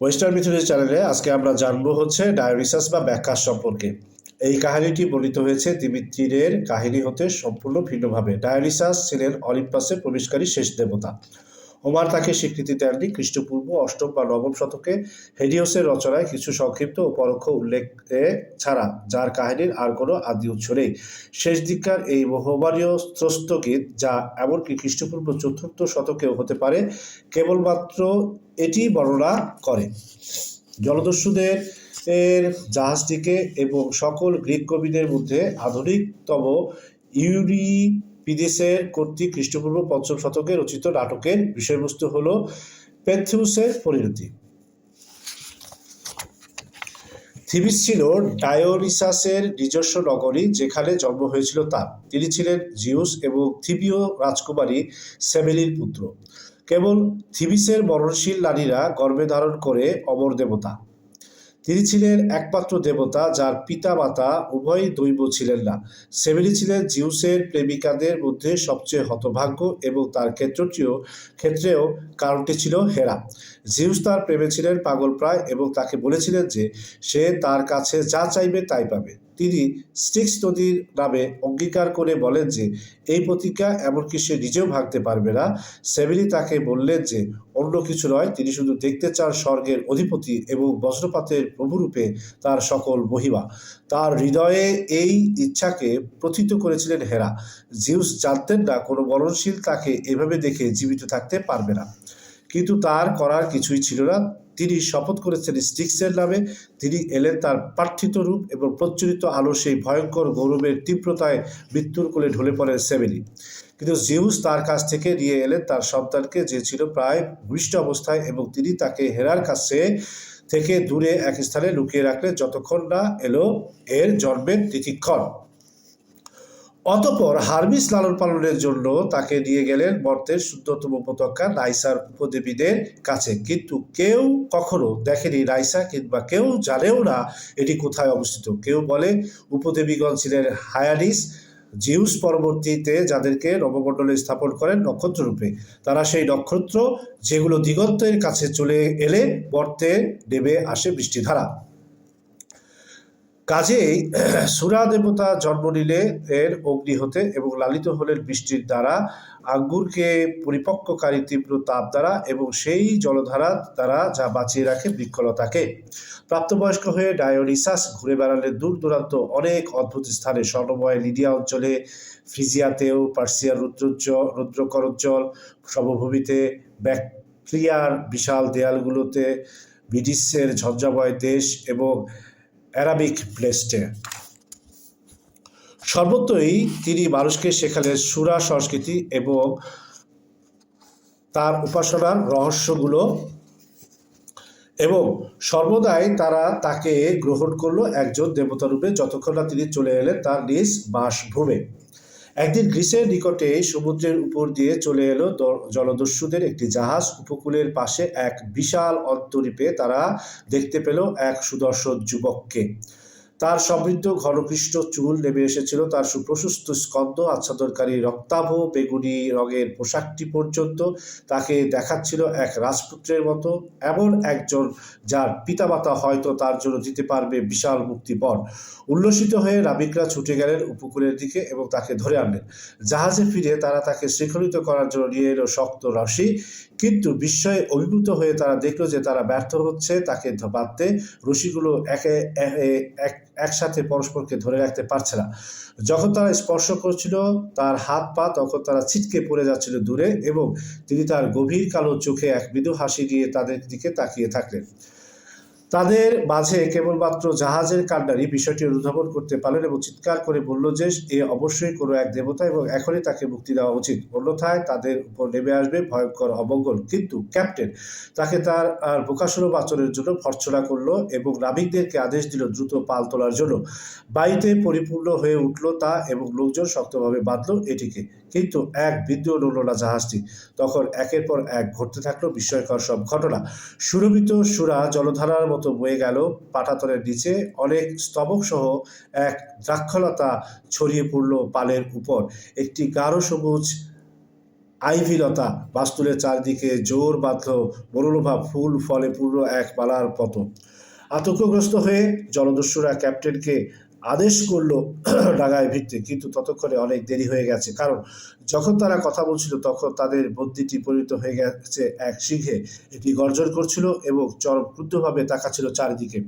Western mythology চ্যানেলে আজকে আমরা জানব হচ্ছে ডায়োনিসাস বা ব্যাখ্যাস সম্পর্কে। এই কাহিনীটি বর্ণিত হয়েছে দিমিত্রিরের কাহিনী হতে সম্পূর্ণ ভিন্নভাবে। ডায়োনিসাস ছিলেন অলিম্পাসে প্রবেশকারী শেষ দেবতা। হোমার তাকে স্বীকৃতি দেননি। খ্রিস্টপূর্ব অষ্টম বা নবম শতকে হেডিওসের রচনায় কিছু সংক্ষিপ্ত ও পরোক্ষ উল্লেখে ছাড়া, যার কাহিনীর আর কোনো আদি উৎস নেই। শেষ দিককার এই হোমারীয় স্রস্তগীত যা এমনকি খ্রিস্টপূর্ব চতুর্থ শতকেও হতে পারে, কেবলমাত্র এটি বর্ণনা করে। জলদস্যুদের এর জাহাজটিকে এবং সকল গ্রিক কবিদের মধ্যে আধুনিকতম ইউরিপিদেসের কর্তৃক খ্রিস্টপূর্ব পঞ্চম শতকে রচিত নাটকের বিষয়বস্তু হল পেন্থিউসের পরিণতি। থিবিস ছিল ডায়োনিসাসের নিজস্ব নগরী যেখানে জন্ম হয়েছিল তার। তিনি ছিলেন জিউস এবং থিবীয় রাজকুমারী সেমেলির পুত্র। কেবল থিবিসের মরণশীল নারীরা গর্ভে ধারণ করে অমর দেবতা। তিনি ছিলেন একমাত্র দেবতা যার পিতা মাতা উভয়ই দৈব ছিলেন না। সেমেলি ছিলেন জিউসের প্রেমিকাদের মধ্যে সবচেয়ে হতভাগ্য এবং তার ক্ষেত্রটিও, ক্ষেত্রেও কারণটি ছিল হেরা। জিউস তার প্রেমে ছিলেন পাগল প্রায় এবং তাকে বলেছিলেন যে সে তার কাছে যা চাইবে তাই পাবে। তিনি স্টিক্স নদীর নামে অঙ্গীকার করে বলেন যে, এই প্রতিজ্ঞা এমনকি সে নিজেও ভাঙতে পারবে না। সেমিলি তাকে বললেন যে, অন্য কিছু নয়, তিনি শুধু দেখতে চান স্বর্গের অধিপতি এবং বজ্রপাতের প্রভুরূপে তার সকল মহিমা। তার হৃদয়ে এই ইচ্ছাকে প্রথিত করেছিলেন হেরা। জিউস জানতেন না, কোনো মরণশীল তাকে এভাবে দেখে জীবিত থাকতে পারবে না। কিন্তু তার করার কিছুই ছিল না। তিনি শপথ করেছেন স্টিক্সের নামে। তিনি এলেন তার পার্থিত রূপ এবং প্রচলিত আলো সেই ভয়ঙ্কর গৌরবের তীব্রতায় মৃত্যুর কোলে ঢলে পড়েন সেমিনি। কিন্তু জিউস তার কাছ থেকে নিয়ে এলেন তার সন্তানকে যে ছিল প্রায় ভূমিষ্ঠ অবস্থায় এবং তিনি তাকে হেরার কাছে থেকে দূরে এক স্থানে লুকিয়ে রাখলেন। যতক্ষণ না এলো, এর জন্মের তিথিক্ষণ। অতপর হার্মিস লালন পালনের জন্য তাকে নিয়ে গেলেন মর্তের শুদ্ধতম উপত্যকা নাইসার উপদেবীদের কাছে। কিন্তু কেউ কখনো দেখেনি নাইসা কিংবা কেউ জানেও না এটি কোথায় অবস্থিত। কেউ বলে, উপদেবীগণ ছিলেন হায়ানিস, জিউস পরবর্তীতে যাদেরকে নবমণ্ডলে স্থাপন করেন নক্ষত্ররূপে। তারা সেই নক্ষত্র যেগুলো দিগন্তের কাছে চলে এলে বর্তে নেমে আসে বৃষ্টিধারা। কাজেই সুরা দেবতা জন্ম নিলে এর অগ্নি হতে এবং লালিত হলেন বৃষ্টির দ্বারা আঙ্গুরকে পরিপক্ককারী তীব্র তাপ দ্বারা এবং সেই জলধারা দ্বারা যা বাঁচিয়ে রাখে বৃক্ষলতাকে। প্রাপ্তবয়স্ক হয়ে ডায়োনিসাস ঘুরে বেড়ালেন দূর দূরান্ত অনেক অদ্ভুত স্থানে স্বর্ণময় লিডিয়া অঞ্চলে, ফ্রিজিয়াতেও পার্সিয়ার রুদ্রোজ্জ রুদ্রকরোজ্জ্বল, সমভূমিতে ব্যাকট্রিয়ার বিশাল দেয়ালগুলোতে ব্রিটিশের ঝঞ্ঝাময় দেশ এবং অ্যারাবিক প্লেস্টে সর্বত্রই তিনি মানুষকে শেখালেন সুরা, সংস্কৃতি এবং তার উপাসনার রহস্যগুলো এবং সর্বদাই তারা তাকে গ্রহণ করল একজন দেবতারূপে যতক্ষণ না তিনি চলে এলেন তার নিজ বাসভূমে। একদিন গ্রিসের নিকটে সমুদ্রের উপর দিয়ে চলে এলো জলদস্যুদের একটি জাহাজ। উপকূলের পাশে এক বিশাল অন্তরীপে তারা দেখতে পেল এক সুদর্শন যুবককে। তার সমৃদ্ধ ঘনকৃষ্ট চুল নেমে এসেছিল। তার সুপ্রশস্ত স্কন্দ আচ্ছাদনকারী রক্তাভ বেগুনি রঙের পোশাকটি পর্যন্ত তাকে দেখাচ্ছিল এক রাজপুত্রের মতো। এমন একজন যার পিতামাতা হয়তো তার জন্য দিতে পারবে বিশাল মুক্তিপণ। উল্লসিত হয়ে নাবিকরা ছুটে গেলেন উপকূলের দিকে এবং তাকে ধরে আনলেন। জাহাজে ফিরে তারা তাকে শৃঙ্খলিত করার জন্য নিয়ে এলো শক্ত রশি। কিন্তু বিস্ময়ে অভিভূত হয়ে তারা দেখল যে তারা ব্যর্থ হচ্ছে, তাকে বাঁধতে রশিগুলো এক একসাথে পরস্পরকে ধরে রাখতে পারছে না। যখন তারা স্পর্শ করছিল, তার হাত পা তখন তারা ছিটকে পড়ে যাচ্ছিল দূরে এবং তিনি তার গভীর কালো চোখে এক মৃদু হাসি দিয়ে তাদের দিকে তাকিয়ে থাকলেন। তাদের মাঝে কেবলমাত্র জাহাজের কান্ডারি বিষয়টি অনুধাবন করতে পারলেন এবং চিৎকার করে বলল যে এ অবশ্যই কোনো এক দেবতা এবং এখনই তাকে মুক্তি দেওয়া উচিত। অন্যথায় তাদের উপর নেমে আসবে ভয়ঙ্কর অমঙ্গল। কিন্তু ক্যাপ্টেন তাকে তার আর বোকাসুরো বাচনের জন্য ভর্ৎসনা করল এবং নাবিকদেরকে আদেশ দিল দ্রুত পাল তোলার জন্য। বায়ুতে পরিপূর্ণ হয়ে উঠল তা এবং লোকজন শক্তভাবে বাঁধল এটিকে। কিন্তু এক বিন্দু নড়ল না জাহাজটি। তখন একের পর এক ঘটতে থাকল বিস্ময়কর সব ঘটনা। সুরভিত সুরা জলধারার মতো বয়ে গেল পাটাতলের নিচে। অনেক স্তবক সহ এক দ্রাক্ষলতা ছড়িয়ে পড়ল পালের উপর। একটি গাঢ় সবুজ আইভিলতা বাস্তুলের চারদিকে জোর বাঁধল মনোলোভা ফুল ফলে পূর্ণ এক মালার পতন আতঙ্কগ্রস্ত হয়ে জলদস্যুরা ক্যাপ্টেনকে আদেশ করল ডাঙায় ভিড়তে কিন্তু ততক্ষণে অনেক দেরি হয়ে গেছে। কারণ যখন তারা কথা বলছিল, তখন তাদের বন্দিটি পরিণত হয়ে গেছে এক সিংহে এটি গর্জন করছিল এবং চরম ক্রুদ্ধভাবে তাকাচ্ছিল চারিদিকে।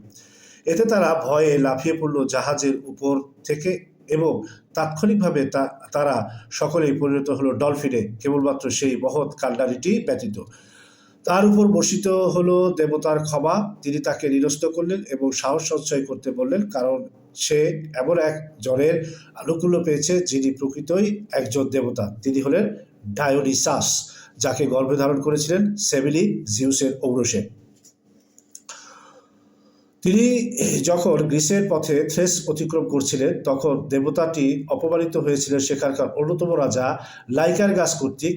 এতে তারা ভয়ে লাফিয়ে পড়ল জাহাজের উপর থেকে এবং তাৎক্ষণিকভাবে তা, তারা সকলেই পরিণত হলো ডলফিনে, কেবলমাত্র সেই মহৎ কান্ডারিটি ব্যতীত। তার উপর বর্ষিত হলো দেবতার ক্ষমা। তিনি তাকে নিরস্ত করলেন এবং সাহস সঞ্চয় করতে বললেন, কারণ সে এমন এক জনের আনুকূল্য পেয়েছে যিনি প্রকৃতই একজন দেবতা। তিনি হলেন ডায়োনিসাস, যাকে গর্ভে ধারণ করেছিলেন সেমিলি জিউসের ঔরসে। তিনি যখন গ্রিসের পথে থ্রেস অতিক্রম করছিলেন, তখন দেবতাটি অপমানিত হয়েছিলেন সেখানকার অন্যতম রাজা লাইকার গাছ কর্তৃক,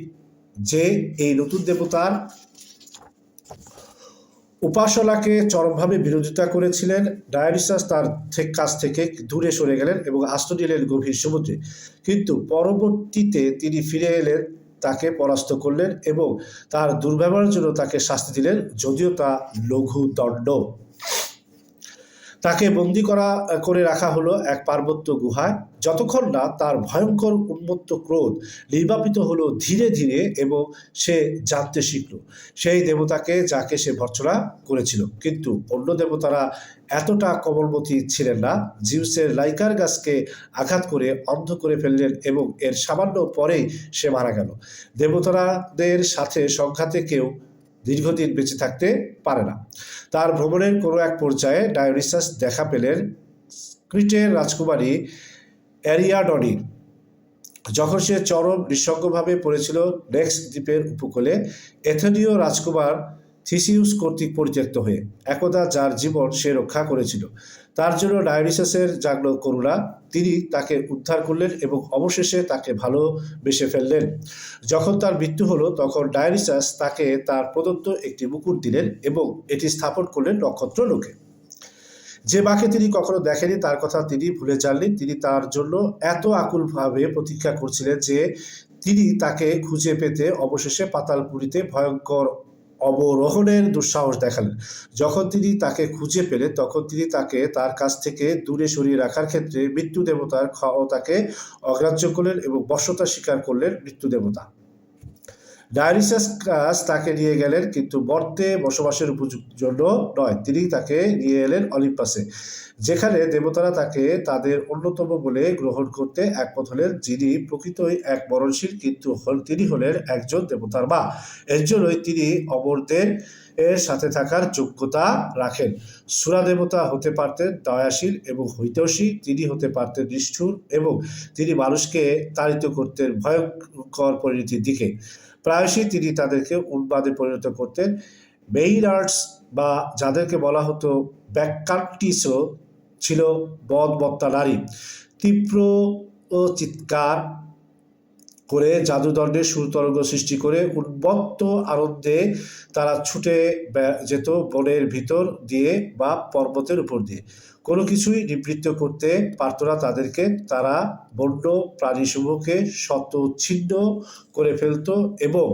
যে এই নতুন দেবতার উপাসনাকে চরমভাবে বিরোধিতা করেছিলেন। ডায়ালিসাস তার কাছ থেকে দূরে সরে গেলেন এবং আশ্রয় নিলেন গভীর সমুদ্রে। কিন্তু পরবর্তীতে তিনি ফিরে এলেন তাকে পরাস্ত করলেন এবং তার দুর্ব্যবহারের জন্য তাকে শাস্তি দিলেন, যদিও তা লঘু দণ্ড তাকে বন্দি করা, করে রাখা হলো এক পার্বত্য গুহায়। যতক্ষণ না তার ভয়ঙ্কর উন্মত্ত ক্রোধ নির্বাপিত হলো ধীরে ধীরে এবং সে জানতে শিখল। সেই দেবতাকে যাকে সে ভর্সনা করেছিল। কিন্তু অন্য দেবতারা এতটা কমলমতি ছিলেন না। জিউসের লাইকার গাছকে আঘাত করে অন্ধ করে ফেললেন এবং এর সামান্য পরেই সে মারা গেল। দেবতারাদের সাথে সংঘাতে কেউ দীর্ঘদিন বেঁচে থাকতে পারে না। তার ভ্রমণের কোনো এক পর্যায়ে ডায়োনিসাস দেখা পেলেন ক্রিটের রাজকুমারী অ্যারিয়াডনি, যখন সে চরম নিঃসঙ্গভাবে পড়েছিল নেক্স দ্বীপের উপকূলে। এথেনীয় রাজকুমার থিসিউস কর্তৃক পরিত্যক্ত হয়ে, একদা যার জীবন সে রক্ষা করেছিল। তার জন্য ডায়োনিসাসের জাগল করুণা, তিনি তাকে উদ্ধার করলেন এবং অবশেষে তাকে ভালোবেসে ফেললেন। যখন তার মৃত্যু হলো, তখন ডায়োনিসাস তাকে তার প্রদত্ত একটি মুকুট দিলেন এবং এটি স্থাপন করলেন নক্ষত্র লোকে যে মাকে তিনি কখনো দেখেনি, তার কথা তিনি ভুলে যাননি। তিনি তার জন্য এত আকুলভাবে প্রতীক্ষা করছিলেন যে তিনি তাকে খুঁজে পেতে অবশেষে পাতালপুরীতে ভয়ঙ্কর অবরোহণের দুঃসাহস দেখালেন। যখন তিনি তাকে খুঁজে পেলেন, তখন তিনি তাকে তার কাছ থেকে দূরে সরিয়ে রাখার ক্ষেত্রে মৃত্যু দেবতার ক্ষমতাকে অগ্রাহ্য করলেন এবং বশ্যতা স্বীকার করলেন মৃত্যু দেবতা। ডায়ারিসাস কাজ তাকে নিয়ে গেলেন কিন্তু মর্তে বসবাসের উপযুক্ত জন্য নয়। তিনি তাকে নিয়ে এলেন অলিম্পাসে, যেখানে দেবতারা তাকে তাদের অন্যতম বলে গ্রহণ করতে একমত হলেন, যিনি প্রকৃতই এক মরণশীল কিন্তু তিনি হলেন একজন দেবতার মা। এর জন্যই তিনি অমরদের এর সাথে থাকার যোগ্যতা রাখেন। সুরা দেবতা হতে পারতেন দয়াশীল এবং হৈতৈষী, তিনি হতে পারতেন নিষ্ঠুর এবং তিনি মানুষকে তাড়িত করতেন ভয়ঙ্কর পরিণতির দিকে। প্রায়শই তিনি তাদেরকে উন্মাদে পরিণত করতেন। মেইন আর্টস বা যাদেরকে বলা হতো ব্যাককার্টিসও ছিল বদ বদবত্তা নারী। তীব্র ও চিৎকার করে জাদুদণ্ডের সুরতরঙ্গ সৃষ্টি করে উন্মত্ত আনন্দে তারা ছুটে যেত বনের ভিতর দিয়ে বা পর্বতের উপর দিয়ে। কোনো কিছুই নিবৃত্ত করতে পারত না তাদেরকে। তারা বন্য প্রাণীসমূহকে শতচ্ছিন্ন করে ফেলতো এবং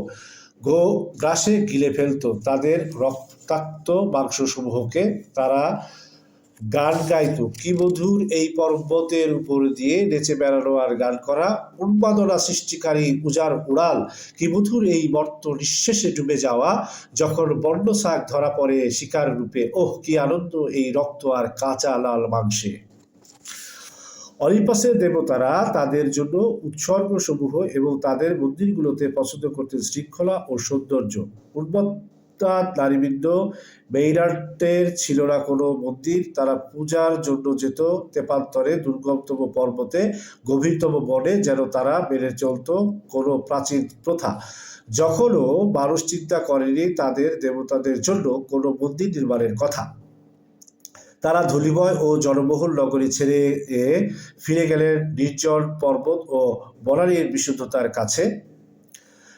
গো গ্রাসে গিলে ফেলতো। তাদের রক্তাক্ত মাংসসমূহকে তারা গান গাইতো। কি মধুর এই পর্বতের উপর দিয়ে নেচে বেড়ানো আর গান করা, উন্মাদনা সৃষ্টিকারী উজার উড়াল। কি মধুর এই মর্ত নিঃশেষে ডুবে যাওয়া, যখন বন্য শাক ধরা পড়ে শিকার রূপে। ওহ, কি আনন্দ এই রক্ত আর কাঁচা লাল মাংসে। অলিম্পাসের দেবতারা তাদের জন্য উৎসর্গসমূহ এবং তাদের মন্দিরগুলোতে পছন্দ করতেন শৃঙ্খলা ও সৌন্দর্য। উন্মত্তা নারীবৃন্দ মেইরার্টের ছিল না কোনো মন্দির। তারা পূজার জন্য যেত। তেপান্তরে দুর্গমতম পর্বতে, গভীরতম বনে যেন তারা মেনে চলত কোনো প্রাচীন প্রথা। যখনও মানুষ চিন্তা করেনি তাদের দেবতাদের জন্য কোনো মন্দির নির্মাণের কথা। তারা ধূলিময় ও জনবহুল নগরী ছেড়ে এ ফিরে গেলেন নির্জন পর্বত ও বনানীর বিশুদ্ধতার কাছে।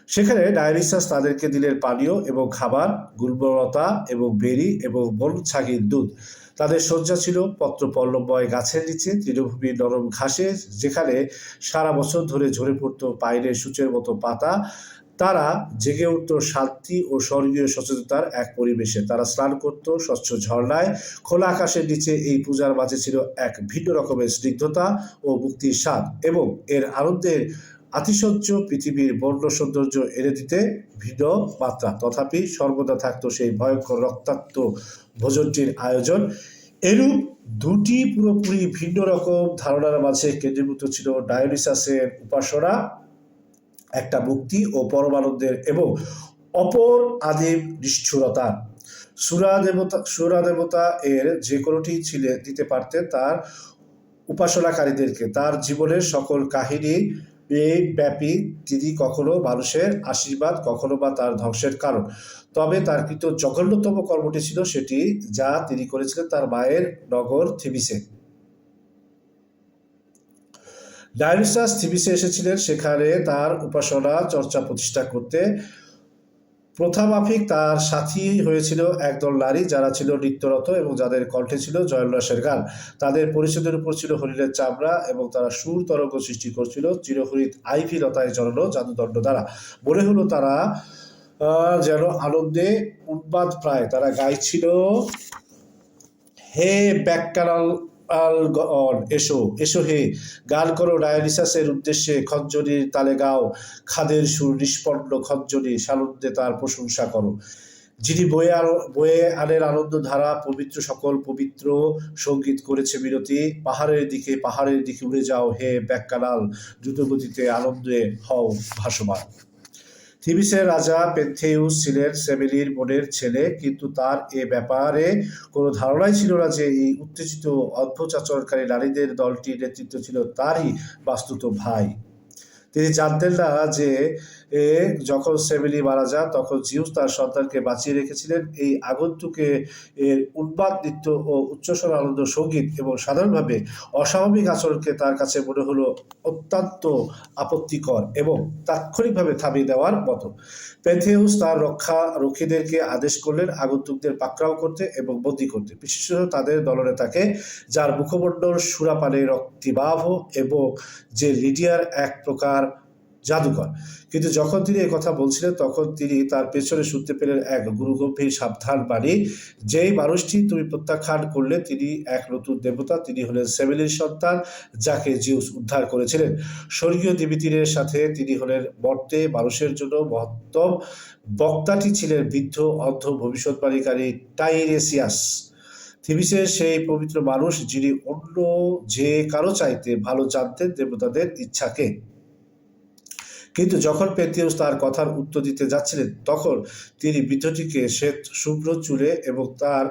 সেখানে ডায়ারিসাস তাদেরকে দিলেন পানীয় এবং খাবার গুলবরতা এবং বেরি এবং বন ছাগির দুধ। তাদের শয্যা ছিল পত্র পত্রপল্লবময় গাছের নিচে, তৃণভূমির নরম ঘাসে, যেখানে সারা বছর ধরে ঝরে পড়তো পাইনের সূচের মতো পাতা। তারা জেগে উঠত শান্তি ও স্বর্গীয় সচেতনতার এক পরিবেশে। তারা স্নান করত স্বচ্ছ ঝর্ণায়। খোলা আকাশের নিচে এই পূজার মাঝে ছিল এক ভিন্ন রকমের স্নিগ্ধতা ও মুক্তির স্বাদ এবং এর আনন্দের আতিশয্য পৃথিবীর বর্ণ সৌন্দর্য এনে দিতে ভিন্ন মাত্রা। তথাপি সর্বদা থাকত সেই ভয়ঙ্কর রক্তাক্ত ভোজনটির আয়োজন। এরূপ দুটি পুরোপুরি ভিন্ন রকম ধারণার মাঝে কেন্দ্রীভূত ছিল ডায়োনিসাসের উপাসনা, একটা মুক্তি ও পরমানন্দের এবং অপর আদিম নিষ্ঠুরতা। সুরা দেবতা সুরা দেবতা এর যে কোনোটি ছিলে দিতে পারতেন তার উপাসনাকারীদেরকে। তার জীবনের সকল কাহিনী এই ব্যাপী তিনি কখনো মানুষের আশীর্বাদ, কখনো বা তার ধ্বংসের কারণ। তবে তার কৃত জঘন্যতম কর্মটি ছিল সেটি যা তিনি করেছিলেন তার মায়ের নগর থিবিসে। ডায়রিসাস থিবিসে এসেছিলেন, সেখানে তার উপাসনা, চর্চা প্রতিষ্ঠা করতে প্রথামাফিক তার সাথী হয়েছিল একদল নারী যারা ছিল নৃত্যরত এবং যাদের কণ্ঠে ছিল জয়োল্লাসের গান। তাদের পরিচয়ের উপর ছিল হরিণের চামড়া এবং তারা সুর তরঙ্গ সৃষ্টি করছিল। চিরহরিত আইভি লতায় জড়ানো জাদুদণ্ড দ্বারা। মনে হলো তারা যেন আনন্দে উন্মাদ প্রায়। তারা গাইছিল, হে ব্যাককানাল আল গন এসো এসো হে, গান করো ডায়োনিসাসের উদ্দেশ্যে, খঞ্জনির তালে গাও, খাদের সুর নিষ্পন্ন খঞ্জনি, সানন্দে তার প্রশংসা করো। যিনি বয়ে বয়ে আনের আনন্দ ধারা, পবিত্র সকল পবিত্র সংগীত করেছে বিরতি, পাহাড়ের দিকে পাহাড়ের দিকে উড়ে যাও হে ব্যাককানাল, দ্রুতগতিতে আনন্দে হও ভাসমান। থিবিসের রাজা পেথেউস ছিলেন সেমিলির বোনের ছেলে, কিন্তু তার এ ব্যাপারে কোনো ধারণাই ছিল না যে এই উত্তেজিত অদ্ভুত আচরণকারী নারীদের দলটির নেতৃত্ব ছিল তারই বাস্তুত ভাই। তিনি জানতেন না যে এ যখন সেমিলি মারা যান, তখন জিউস তার সন্তানকে বাঁচিয়ে রেখেছিলেন। এই আগন্তুকে এর উন্মাদ নৃত্য ও উচ্চস্বর আনন্দ সংগীত এবং সাধারণভাবে অস্বাভাবিক আচরণকে তার কাছে মনে হলো অত্যন্ত আপত্তিকর এবং তাৎক্ষণিকভাবে থামিয়ে দেওয়ার মতো। পেথেউস তার রক্ষা রক্ষীদেরকে আদেশ করলেন আগন্তুকদের পাকড়াও করতে এবং বন্দি করতে। বিশেষত তাদের দলনেতাকে, যার মুখমণ্ডল সুরাপানে রক্তিবাহ এবং যে লিডিয়ার এক প্রকার জাদুকর কিন্তু যখন তিনি এই কথা বলছিলেন, তখন তিনি তার পেছনে শুনতে পেলেন এক গুরুগম্ভীর সাবধান বাণী, যেই মানুষটি তুমি প্রত্যাখ্যান করলে তিনি এক নতুন দেবতা, তিনি হলেন সেমিলির সন্তান, যাকে জিউস উদ্ধার করেছিলেন। স্বর্গীয় দেবীতীরের সাথে তিনি হলেন মর্তে, মানুষের জন্য মহত্তম বক্তাটি ছিলেন বৃদ্ধ, অন্ধ ভবিষ্যৎবাণীকারী টাইরেসিয়াস। থিবিসের সেই পবিত্র মানুষ যিনি অন্য যে কারও চাইতে ভালো জানতেন দেবতাদের ইচ্ছাকে। কিন্তু যখন পেন্থিউস তার কথার উত্তর দিতে যাচ্ছিলেন, তখন তিনি বৃদ্ধটিকে শ্বেত শুভ্র চুলে এবং তার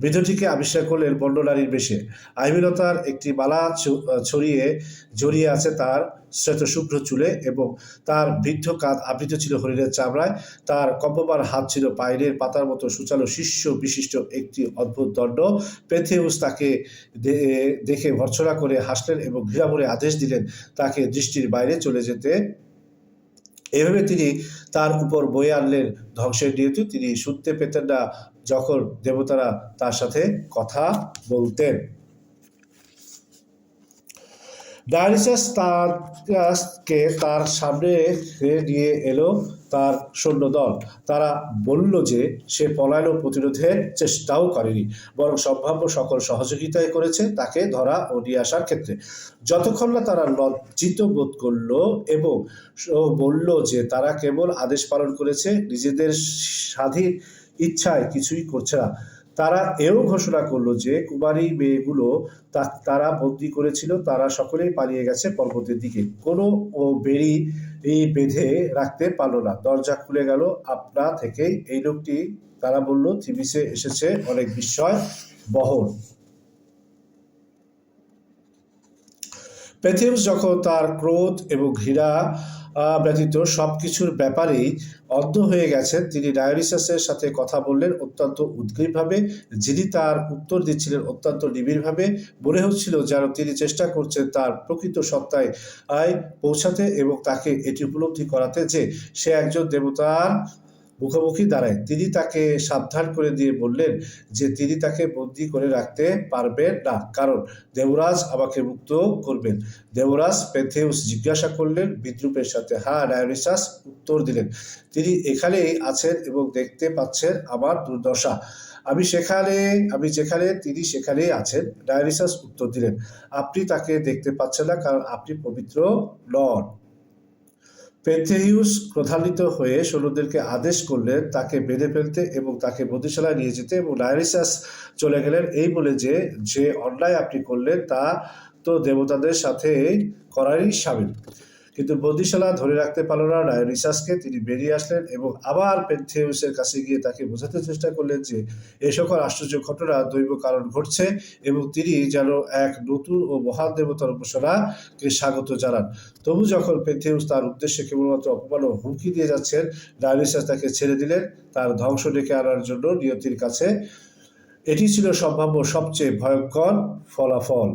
বৃদ্ধটিকে আবিষ্কার করলেন বন্ডনারীর বেশে। আইমিলতার একটি ছ- ছড়িয়ে জড়িয়ে আছে তার শ্বেত শুভ্র চুলে এবং তার বৃদ্ধ কাঁধ আবৃত ছিল হরিণের চামড়ায়। তার কম্পমান হাত ছিল পাইনের পাতার মতো সুচালো শিষ্য বিশিষ্ট একটি অদ্ভুত দণ্ড। পেথেউস তাকে দেখে ভর্ৎসনা করে হাসলেন এবং ঘৃণাভরে আদেশ দিলেন তাকে দৃষ্টির বাইরে চলে যেতে এভাবে তিনি তার উপর বয়ে আনলেন ধ্বংসের যেহেতু তিনি শুনতে পেতেন না, যখন দেবতারা তার সাথে কথা বলতেন। ডায়ালিসাস তারকে তার সামনে নিয়ে এলো। তার সৈন্যদল। তারা বলল যে সে পলায়ন প্রতিরোধের চেষ্টাও করেনি, বরং সম্ভাব্য সকল সহযোগিতাই করেছে তাকে ধরা ও নিয়ে আসার ক্ষেত্রে। যতক্ষণ না তারা লজ্জিত বোধ করল এবং বলল যে তারা কেবল আদেশ পালন করেছে, নিজেদের স্বাধীন ইচ্ছায় কিছুই করছে না, তারা এও ঘোষণা করল যে কুমারী মেয়েগুলো তারা বন্দি করেছিল, তারা সকলেই পালিয়ে গেছে পর্বতের দিকে। কোনো ও বেরি বেঁধে রাখতে পারল না। দরজা খুলে গেল। আপনা থেকেই এই লোকটি, তারা বলল থিবিসে এসেছে অনেক বিস্ময়, বহন। পেথিউস যখন তার ক্রোধ এবং ঘৃণা ব্যতীত সব কিছুর ব্যাপারেই অন্ধ হয়ে গেছেন, তিনি ডায়োনিসাসের সাথে কথা বললেন অত্যন্ত উদ্গ্রীবভাবে। যিনি তার উত্তর দিচ্ছিলেন অত্যন্ত নিবিড়ভাবে। মনে হচ্ছিল যেন তিনি চেষ্টা করছেন তার প্রকৃত সত্তায়, আয় পৌঁছাতে এবং তাকে এটি উপলব্ধি করাতে যে সে একজন দেবতার মুখোমুখি দাঁড়ায়। তিনি তাকে সাবধান করে দিয়ে বললেন যে তিনি তাকে বন্দি করে রাখতে পারবেন না, কারণ দেবরাজ আমাকে মুক্ত করবেন। দেবরাজ পেথেউস জিজ্ঞাসা করলেন, বিদ্রুপের সাথে। হ্যাঁ ডায়োনিসাস উত্তর দিলেন, তিনি এখানেই আছেন এবং দেখতে পাচ্ছেন আমার দুর্দশা। আমি সেখানে, আমি যেখানে, তিনি সেখানেই আছেন, ডায়োনিসাস উত্তর দিলেন। আপনি তাকে দেখতে পাচ্ছেন না, কারণ আপনি পবিত্র নন। পেন্থেহিউস ক্রোধান্বিত হয়ে সৈন্যদেরকে আদেশ করলেন তাকে বেঁধে ফেলতে এবং তাকে বন্দিশালায় নিয়ে যেতে এবং ডায়োনিসাস চলে গেলেন। এই বলে যে যে অন্যায় আপনি করলেন তা তো দেবতাদের সাথে করারই সামিল। কিন্তু বন্দিশালা ধরে রাখতে পারল না ডায়োনিসাসকে তিনি বেরিয়ে আসলেন এবং আবার পেন্থেউসের কাছে গিয়ে তাকে বোঝাতে চেষ্টা করলেন যে এ সকল আশ্চর্য ঘটনা দৈব কারণ ঘটছে এবং তিনি যেন এক নতুন ও মহান দেবতার উপাসনাকে স্বাগত জানান। তবু যখন পেন্থেউস তার উদ্দেশ্যে কেবলমাত্র অপমান ও হুমকি দিয়ে যাচ্ছেন ডায়োনিসাস তাকে ছেড়ে দিলেন। তার ধ্বংস ডেকে আনার জন্য নিয়তির কাছে। এটি ছিল সম্ভাব্য সবচেয়ে ভয়ঙ্কর ফলাফল।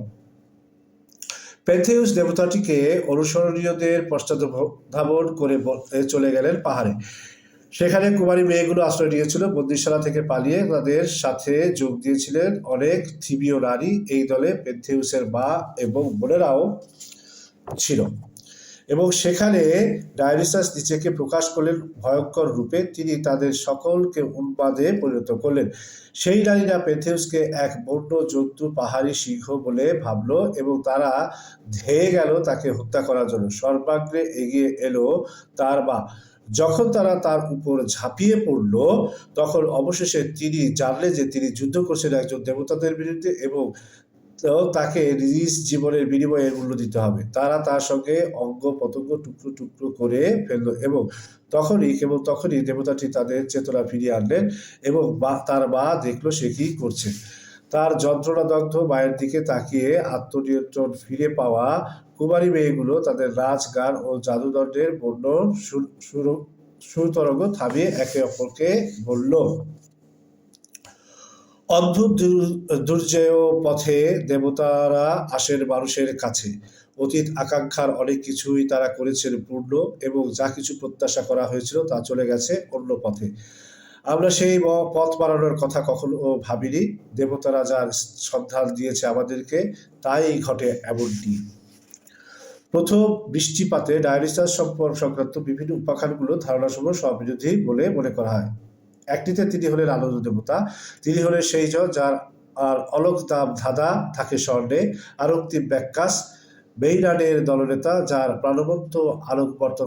পেন্থেউস দেবতাটিকে অনুসরণীয়দের পশ্চাৎধাবন করে চলে গেলেন পাহাড়ে। সেখানে কুমারী মেয়েগুলো আশ্রয় নিয়েছিল, বন্দিশালা থেকে পালিয়ে তাদের সাথে যোগ দিয়েছিলেন অনেক থিবীয় নারী। এই দলে পেন্থেউসের মা এবং বোনেরাও ছিল। এবং সেখানে ডায়োনিসাস নিজেকে প্রকাশ করলেন ভয়ঙ্কর রূপে। তিনি তাদের সকলকে উন্মাদে পরিণত করলেন। সেই নারীরা পেথেউসকে এক বন্য জন্তু পাহাড়ি সিংহ বলে ভাবলো এবং তারা ধেয়ে গেল তাকে হত্যা করার জন্য। সর্বাগ্রে এগিয়ে এলো তার মা। যখন তারা তার উপর ঝাঁপিয়ে পড়ল, তখন অবশেষে তিনি জানলেন যে তিনি যুদ্ধ করছেন একজন দেবতাদের বিরুদ্ধে এবং তো তাকে নিজ জীবনের বিনিময়ে মূল্য দিতে হবে। তারা তার সঙ্গে অঙ্গ পতঙ্গ টুকরো টুকরো করে ফেলল এবং তখনই, কেবল তখনই দেবতাটি তাদের চেতনা ফিরিয়ে আনলেন এবং তার মা দেখল সে কি করছে। তার যন্ত্রণা যন্ত্রণাদগ্ধ মায়ের দিকে তাকিয়ে আত্মনিয়ন্ত্রণ ফিরে পাওয়া কুমারী মেয়েগুলো তাদের নাচ গান ও জাদুদণ্ডের বন্য সুরতরঙ্গ থামিয়ে একে অপরকে বলল অদ্ভুত দুর- দুর্জেয় পথে দেবতারা আসেন মানুষের কাছে। অতীত আকাঙ্ক্ষার অনেক কিছুই তারা করেছেন পূর্ণ এবং যা কিছু প্রত্যাশা করা হয়েছিল তা চলে গেছে অন্য পথে। আমরা সেই পথ বাড়ানোর কথা কখনো ভাবিনি। দেবতারা যার সন্ধান দিয়েছে আমাদেরকে, তাই ঘটে এমনটি। প্রথম বৃষ্টিপাতে ডায়ালিসাস সম্পর্ক সংক্রান্ত বিভিন্ন উপাখ্যানগুলো ধারণাসমূহ স্ববিরোধী বলে মনে করা হয়। একটিতে তিনি হলেন আনন্দ দেবতা তিনি হলেন সেই যার আর অলোক দাম ধাঁধা থাকে স্বর্ণে, আরক্তি ব্যাক্যাস বেইরানের দলনেতা যার প্রাণবন্ত আলোকবর্ত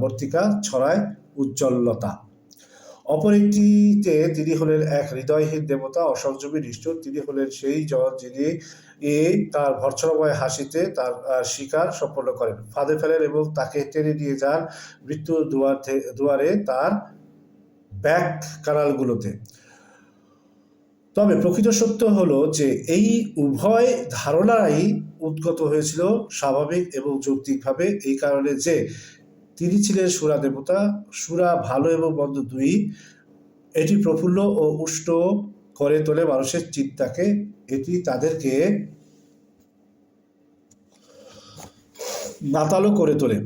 বর্তিকা ছড়ায় উজ্জ্বলতা। অপর একটিতে তিনি হলেন এক হৃদয়হীন দেবতা, অসংযমী নিষ্ঠুর তিনি হলেন সেই জন যিনি এ তার ভর্ৎসনাময় হাসিতে তার শিকার সম্পন্ন করেন। ফাঁদে ফেলেন এবং তাকে টেনে নিয়ে যান মৃত্যুর দুয়ার দুয়ারে তার ব্যাক কানালগুলোতে তবে প্রকৃত সত্য হলো যে এই উভয় ধারণাই উদ্গত হয়েছিল স্বাভাবিক এবং যৌক্তিকভাবে, এই কারণে যে তিনি ছিলেন সুরা দেবতা, সুরা ভালো এবং মন্দ দুই, এটি প্রফুল্ল ও উষ্ণ করে তোলে মানুষের চিন্তাকে এটি তাদেরকে নাতালো করে তোলে।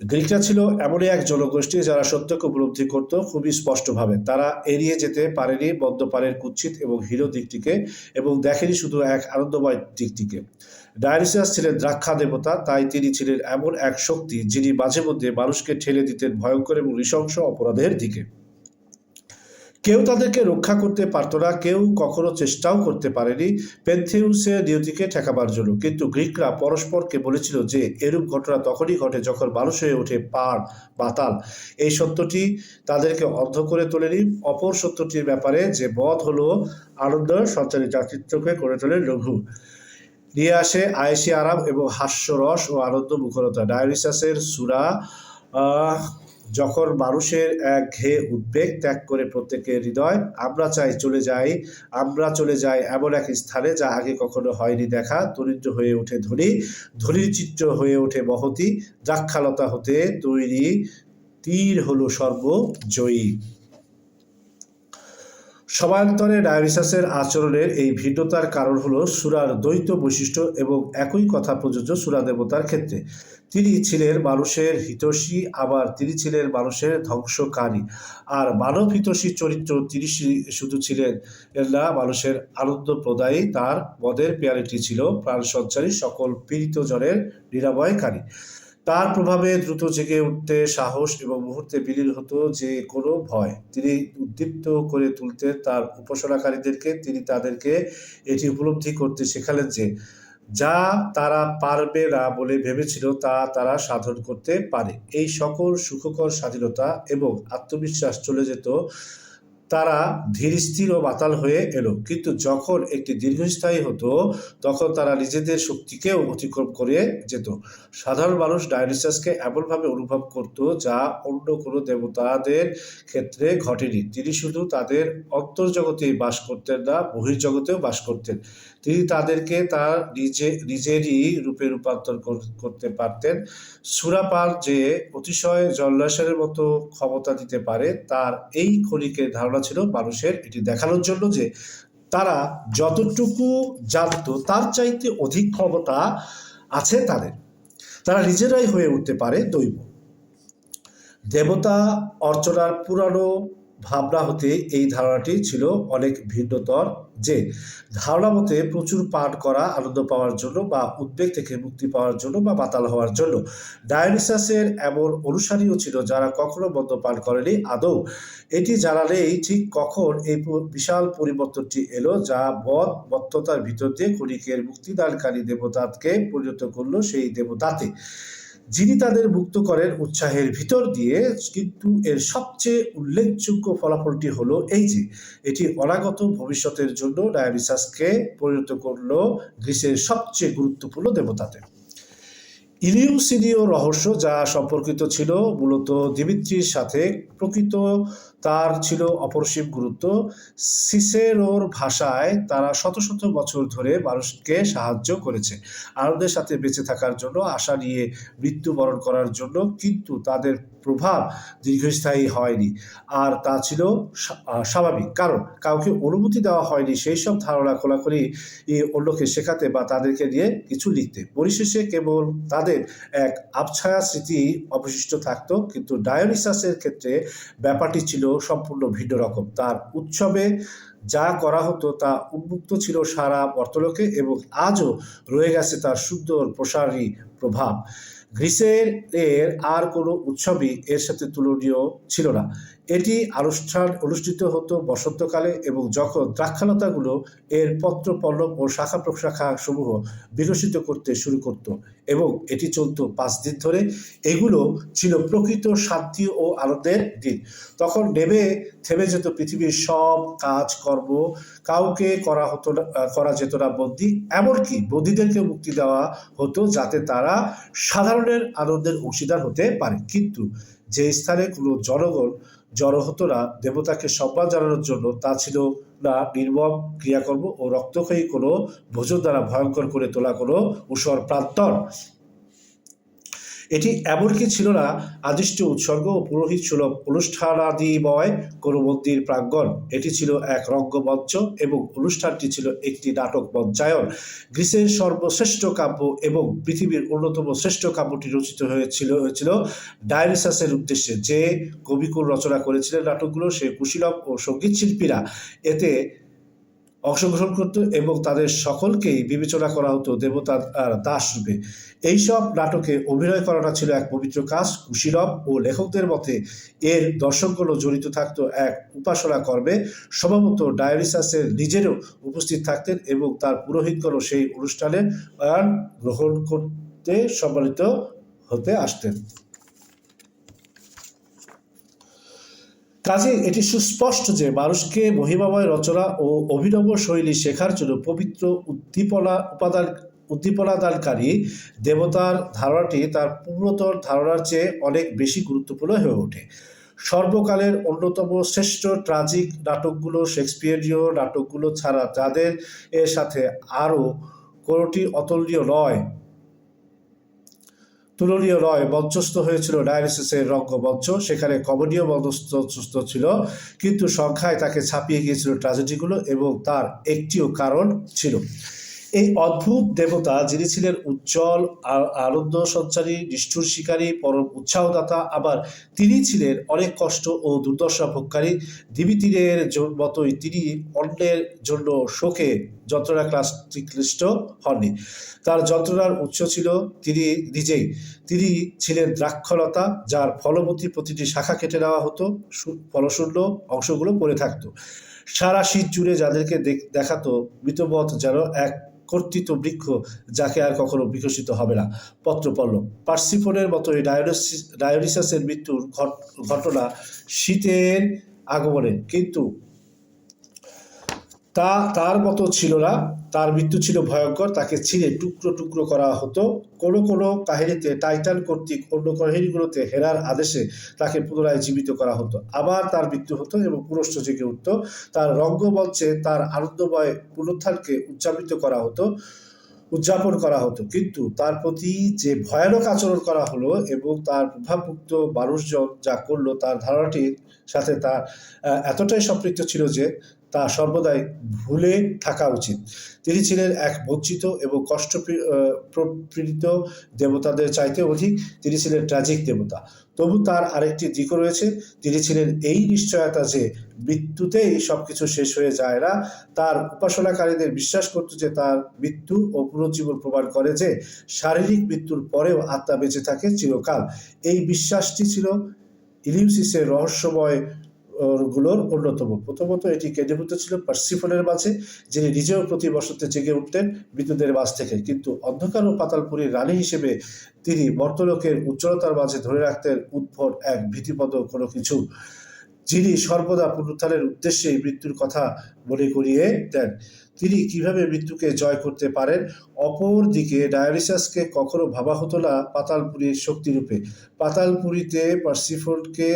গ্রিকরা ছিল এমনই এক জনগোষ্ঠী যারা সত্যকে উপলব্ধি করত খুবই স্পষ্টভাবে। তারা এড়িয়ে যেতে পারেনি মদ্যপানের কুচ্ছিত এবং হিরো দিকটিকে এবং দেখেনি শুধু এক আনন্দময় দিকটিকে। ডায়ারিসাস ছিলেন দ্রাক্ষা দেবতা, তাই তিনি ছিলেন এমন এক শক্তি যিনি মাঝে মধ্যে মানুষকে ঠেলে দিতেন ভয়ঙ্কর এবং নৃশংস অপরাধের দিকে। কেউ তাদেরকে রক্ষা করতে পারত না, কেউ কখনো চেষ্টাও করতে পারেনি। পেন্থেউসের নিয়তিকে ঠেকাবার জন্য। কিন্তু গ্রিকরা পরস্পরকে বলেছিল যে, এরূপ ঘটনা তখনই ঘটে যখন মানুষ হয়ে ওঠে পাড় পাতাল এই সত্যটি তাদেরকে অন্ধ করে তোলেনি। অপর সত্যটির ব্যাপারে যে মদ হলো, আনন্দ সঞ্চারী যা করে তোলে লঘু। নিয়ে আসে আয়েসি আরাম এবং হাস্যরস ও আনন্দ মুখরতা। ডায়োনিসাসের সুরা যখন মানুষের এক ঘেয়ে উদ্বেগ ত্যাগ করে প্রত্যেকের হৃদয়, আমরা চাই চলে যাই, আমরা চলে যাই এমন এক স্থানে যা আগে কখনো হয়নি দেখা দরিদ্র হয়ে ওঠে ধনী ধনীর চিত্র হয়ে ওঠে মহতি, দ্রাক্ষালতা হতে তৈরি তীর হলো সর্বজয়ী। সমান্তরে ডায়োনিসাসের আচরণের এই ভিন্নতার কারণ হলো সুরার দ্বৈত বৈশিষ্ট্য এবং একই কথা প্রযোজ্য সুরা দেবতার ক্ষেত্রে। তিনি ছিলেন মানুষের হিতৈষী, আবার তিনি ছিলেন মানুষের ধ্বংসকারী। আর মানব হিতৈষী চরিত্র তিনি শুধু ছিলেন না, মানুষের আনন্দ প্রদায়ী তার মদের পেয়ারিটি ছিল প্রাণ সঞ্চারী সকল পীড়িত জনের নিরাময়কারী। তার প্রভাবে দ্রুত জেগে উঠতে সাহস এবং মুহূর্তে বিলীন হতো যে কোনো ভয়। তিনি উদ্দীপ্ত করে তুলতে তার উপাসনাকারীদেরকে। তিনি তাদেরকে এটি উপলব্ধি করতে শেখালেন যে যা তারা পারবে না বলে ভেবেছিল, তা তারা সাধন করতে পারে। এই সকল সুখকর স্বাধীনতা এবং আত্মবিশ্বাস চলে যেত তারা ধীর, স্থির ও বাতাল হয়ে এলো। কিন্তু যখন একটি দীর্ঘস্থায়ী হতো, তখন তারা নিজেদের শক্তিকেও অতিক্রম করে যেত। সাধারণ মানুষ ডায়োনিসাসকে এমনভাবে অনুভব করত যা অন্য কোনো দেবতাদের ক্ষেত্রে ঘটেনি। তিনি শুধু তাদের অন্তর্জগতেই বাস করতেন না, বহির্জগতেও বাস করতেন। তিনি তাদেরকে তার নিজে, নিজেরই রূপে রূপান্তর করতে পারতেন। সুরাপার যে অতিশয় জল্লাসের মতো ক্ষমতা দিতে পারে, তার এই ক্ষণিকের ধারণা ছিল মানুষের এটি দেখানোর জন্য যে তারা যতটুকু জানত তার চাইতে অধিক ক্ষমতা আছে তাদের। তারা নিজেরাই হয়ে উঠতে পারে দৈব। দেবতা অর্চনার পুরানো ভাবনা হতে এই ধারণাটি ছিল অনেক ভিন্নতর যে ধারণা মতে প্রচুর পান করা, আনন্দ পাওয়ার জন্য বা উদ্বেগ থেকে মুক্তি পাওয়ার জন্য বা বাতাল হওয়ার জন্য। ডায়ালিসাসের এমন অনুসারীও ছিল যারা কখনো মদ্যপান করেনি। আদৌ এটি জানালেই ঠিক কখন এই বিশাল পরিবর্তনটি এলো যা বদ মত্ততার ভিতর দিয়ে ক্ষণিকের মুক্তিদানকারী দেবতাকে পরিণত করল সেই দেবতাতে। যিনি তাদের মুক্ত করেন উৎসাহের ভিতর দিয়ে, কিন্তু এর সবচেয়ে উল্লেখযোগ্য ফলাফলটি হলো এই যে, এটি অনাগত ভবিষ্যতের জন্য ডায়াবিসাসকে পরিণত করল গ্রিসের সবচেয়ে গুরুত্বপূর্ণ দেবতাতে। ইলিউসিনীয় রহস্য যা সম্পর্কিত ছিল মূলত দিমিত্রির সাথে প্রকৃত তার ছিল অপরিসীম গুরুত্ব। সিসেরোর ভাষায় তারা শত শত বছর ধরে মানুষকে সাহায্য করেছে। আনন্দের সাথে বেঁচে থাকার জন্য, আশা নিয়ে মৃত্যুবরণ করার জন্য কিন্তু তাদের প্রভাব দীর্ঘস্থায়ী হয়নি। আর তা ছিল স্বাভাবিক। কারণ কাউকে অনুমতি দেওয়া হয়নি সেই সব ধারণা খোলাখুলি অন্যকে শেখাতে বা তাদেরকে নিয়ে কিছু লিখতে। পরিশেষে কেবল তাদের এক আবছায়া স্মৃতি অবশিষ্ট থাকতো। কিন্তু ডায়োনিসাসের ক্ষেত্রে ব্যাপারটি ছিল সম্পূর্ণ ভিন্ন রকম। তার উৎসবে যা করা হতো তা উন্মুক্ত ছিল সারা বর্তলোকে এবং আজও রয়ে গেছে তার সুন্দর প্রসারী প্রভাব। গ্রিসের এর আর কোনো উৎসবই এর সাথে তুলনীয় ছিল না। এটি আনুষ্ঠান অনুষ্ঠিত হতো বসন্তকালে এবং যখন দ্রাক্ষালতাগুলো এর পত্র পল্লব ও শাখা প্রশাখা সমূহ বিকশিত করতে শুরু করত এবং এটি চলতো পাঁচ দিন ধরে, এগুলো ছিল প্রকৃত শান্তি ও আনন্দের দিন। তখন নেমে, থেমে যেত পৃথিবীর সব কাজ, কর্ম, কাউকে করা হতো না করা যেত না বন্দি। এমনকি বন্দীদেরকে মুক্তি দেওয়া হতো যাতে তারা সাধারণের আনন্দের অংশীদার হতে পারে। কিন্তু যে স্থানে কোনো জনগণ জড়ো হতো না দেবতাকে সম্মান জানানোর জন্য তা ছিল না, নির্মম ক্রিয়াকর্ম ও রক্তক্ষয়ী কোনো ভোজন দ্বারা ভয়ঙ্কর করে তোলা কোনো উষর প্রান্তর। এটি এমনকি ছিল না? আদিষ্ট উৎসর্গ ও পুরোহিত সুলভ অনুষ্ঠানাদিময় কোনো মন্দির প্রাঙ্গণ। এটি ছিল এক রঙ্গমঞ্চ এবং অনুষ্ঠানটি ছিল একটি নাটক মঞ্চায়ন। গ্রিসের সর্বশ্রেষ্ঠ কাব্য এবং পৃথিবীর অন্যতম শ্রেষ্ঠ কাব্যটি রচিত হয়েছিল হয়েছিল ডায়নিসাসের উদ্দেশ্যে। যে কবিকুল রচনা করেছিলেন নাটকগুলো, সে কুশীলব ও সংগীত শিল্পীরা এতে অংশগ্রহণ করত এবং তাদের সকলকেই বিবেচনা করা হতো দেবতা আর দাস রূপে। এইসব নাটকে অভিনয় করাটা ছিল এক পবিত্র কাজ। কুশীলব ও লেখকদের মতে এর দর্শকগুলো জড়িত থাকতো এক উপাসনা কর্মে। সম্ভবত ডায়োনিসাসের নিজেরও উপস্থিত থাকতেন এবং তার পুরোহিতগণও সেই অনুষ্ঠানে গ্রহণ করতে সম্মানিত হতে আসতেন। কাজে এটি সুস্পষ্ট যে মানুষকে মহিমাময় রচনা ও অভিনব শৈলী শেখার জন্য পবিত্র উদ্দীপনা উপাদান উদ্দীপনাদানকারী দেবতার ধারণাটি তার পূর্ণতর ধারণার চেয়ে অনেক বেশি গুরুত্বপূর্ণ হয়ে ওঠে। সর্বকালের অন্যতম শ্রেষ্ঠ ট্রাজিক নাটকগুলো শেক্সপিয়ারীয় নাটকগুলো ছাড়া যাদের এর সাথে আরও কোনোটি অতুলনীয় নয়, তুলনীয় নয়, মঞ্চস্থ হয়েছিল ডায়ালিসিসের রঙ্গমঞ্চ, সেখানে কমেডিও মঞ্চস্থ ছিল, কিন্তু সংখ্যায় তাকে ছাপিয়ে গিয়েছিল ট্র্যাজেডিগুলো এবং তার একটিও কারণ ছিল। এই অদ্ভুত দেবতা যিনি ছিলেন উজ্জ্বল আনন্দ সঞ্চারী, নিষ্ঠুর শিকারী, পরম উৎসাহদাতা, আবার তিনি ছিলেন অনেক কষ্ট ও দুর্দশা ভোগকারী। দিবিতীরের মতোই তিনি অন্যের জন্য শোকে যন্ত্রণা ক্লাস- ক্লিষ্ট হননি। তার যন্ত্রণার উৎস ছিল তিনি নিজেই। তিনি ছিলেন দ্রাক্ষলতা, যার ফলবতী প্রতিটি শাখা কেটে নেওয়া হতো ফলশূন্য অংশগুলো পড়ে থাকতো। সারা শীত জুড়ে যাদেরকে দেখ- দেখাতো মৃতবধ যেন এক কর্তৃত বৃক্ষ যাকে আর কখনো বিকশিত হবে না। পত্রপল্ল, পার্সিফোনের মতো এই ডায়োরিসাসের মৃত্যুর ঘট- ঘটনা শীতের আগমনে। কিন্তু তা তার মতো ছিল না। তার মৃত্যু ছিল ভয়ঙ্কর। তাকে ছিঁড়ে টুকরো টুকরো করা হতো। কোনো কোনো কাহিনীতে টাইটান কর্তৃক অন্য কাহিনীগুলোতে হেরার আদেশে তাকে পুনরায় জীবিত করা হতো। আবার তার মৃত্যু হতো এবং পুরস্ত জেগে উঠত। তার রঙ্গমঞ্চে তার আনন্দময় পুনরুত্থানকে উদযাপিত করা হতো, উদযাপন করা হতো। কিন্তু তার প্রতি যে ভয়ানক আচরণ করা হলো এবং তার প্রভাবমুক্ত মানুষজন যা করল, তার ধারণাটির সাথে তার এতটাই সম্পৃক্ত ছিল যে তা সর্বদাই ভুলে থাকা উচিত। তিনি ছিলেন এক বঞ্চিত এবং কষ্ট পী- আহ, প্র- পীড়িত দেবতাদের চাইতে অধিক তিনি ছিলেন ট্র্যাজিক দেবতা। তবু তার আরেকটি দিকও রয়েছে তিনি ছিলেন এই নিশ্চয়তা যে মৃত্যুতেই সবকিছু শেষ হয়ে যায় না তার উপাসনাকারীদের বিশ্বাস করত যে তার মৃত্যু ও পুনর্জীবন প্রমাণ করে যে শারীরিক মৃত্যুর পরেও আত্মা বেঁচে থাকে চিরকাল। এই বিশ্বাসটি ছিল ইলিউসিসের রহস্যময় গুলোর অন্যতম। প্রথমত এটি কেন্দ্রীভূত ছিল পার্সিফলের মাঝে, যিনি নিজেও প্রতি বসন্তে জেগে উঠতেন বিদ্যুতের মাঝ থেকে। কিন্তু অন্ধকার ও পাতালপুরীর রানী হিসেবে তিনি বর্তলোকের উজ্জ্বলতার মাঝে ধরে রাখতেন উদ্ভট এক ভীতিপদ কোনো কিছু। যিনি সর্বদা পুনরুত্থানের উদ্দেশ্যে মৃত্যুর কথা মনে করিয়ে দেন, তিনি কীভাবে মৃত্যুকে জয় করতে পারেন? অপর দিকে, ডায়ালিসাসকে কখনো ভাবা হতো না পাতালপুরীর শক্তিরূপে পাতালপুরীতে পার্সিফোনকে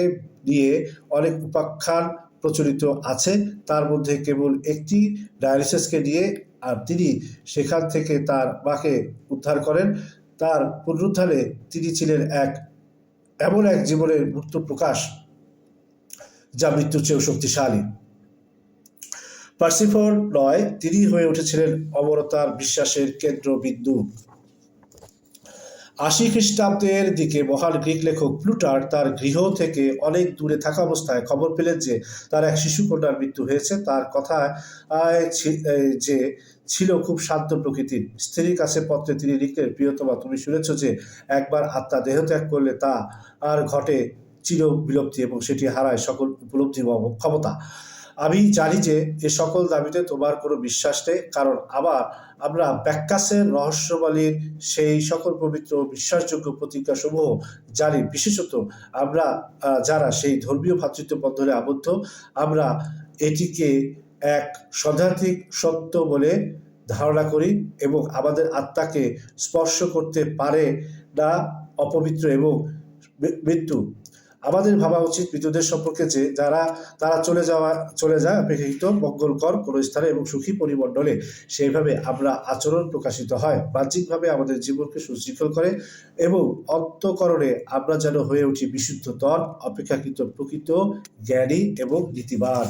নিয়ে অনেক উপাখ্যান প্রচলিত আছে। তার মধ্যে কেবল একটি ডায়ালিসাসকে নিয়ে, আর তিনি সেখান থেকে তার মাকে উদ্ধার করেন। তার পুনরুদ্ধারে তিনি ছিলেন এক, এমন এক জীবনের মূর্ত প্রকাশ যা মৃত্যুর চেয়েও শক্তিশালী। পার্সিফোন নয় তিনি হয়ে উঠেছিলেন অমরতার বিশ্বাসের কেন্দ্রবিন্দু। আশি খ্রিস্টাব্দের দিকে মহান গ্রিক লেখক প্লুটার তার গৃহ থেকে অনেক দূরে থাকা অবস্থায় খবর পেলেন যে তার এক শিশুকন্যার মৃত্যু হয়েছে। তার কথা যে ছিল খুব শান্ত প্রকৃতির। স্ত্রীর কাছে পত্রে তিনি লিখলেন, প্রিয়তমা, তুমি শুনেছ যে একবার আত্মা দেহত্যাগ করলে তা আর ঘটে চির বিলুপ্তি এবং সেটি হারায় সকল উপলব্ধি ক্ষমতা। আমি জানি যে এ সকল দাবিতে তোমার কোনো বিশ্বাস নেই, কারণ আবার আমরা ব্যাক্কাসের রহস্যবালীর সেই সকল পবিত্র বিশ্বাসযোগ্য প্রতিজ্ঞাসমূহ জানি। বিশেষত আমরা যারা সেই ধর্মীয় ভ্রাতৃত্ব বন্ধনে আবদ্ধ, আমরা এটিকে এক সদাধিক সত্য বলে ধারণা করি এবং আমাদের আত্মাকে স্পর্শ করতে পারে না অপবিত্র এবং মৃত্যু। আমাদের ভাবা উচিত মৃতদের সম্পর্কে যে যারা, তারা চলে যাওয়া, চলে যায় অপেক্ষিত মঙ্গলকর কোনো স্থানে এবং সুখী পরিমণ্ডলে সেইভাবে আমরা আচরণ প্রকাশিত হয়। বাহ্যিকভাবে আমাদের জীবনকে সুশৃঙ্খল করে এবং অন্তকরণে আমরা যেন হয়ে উঠি বিশুদ্ধ বিশুদ্ধতর অপেক্ষাকৃত প্রকৃত জ্ঞানী এবং নীতিবান।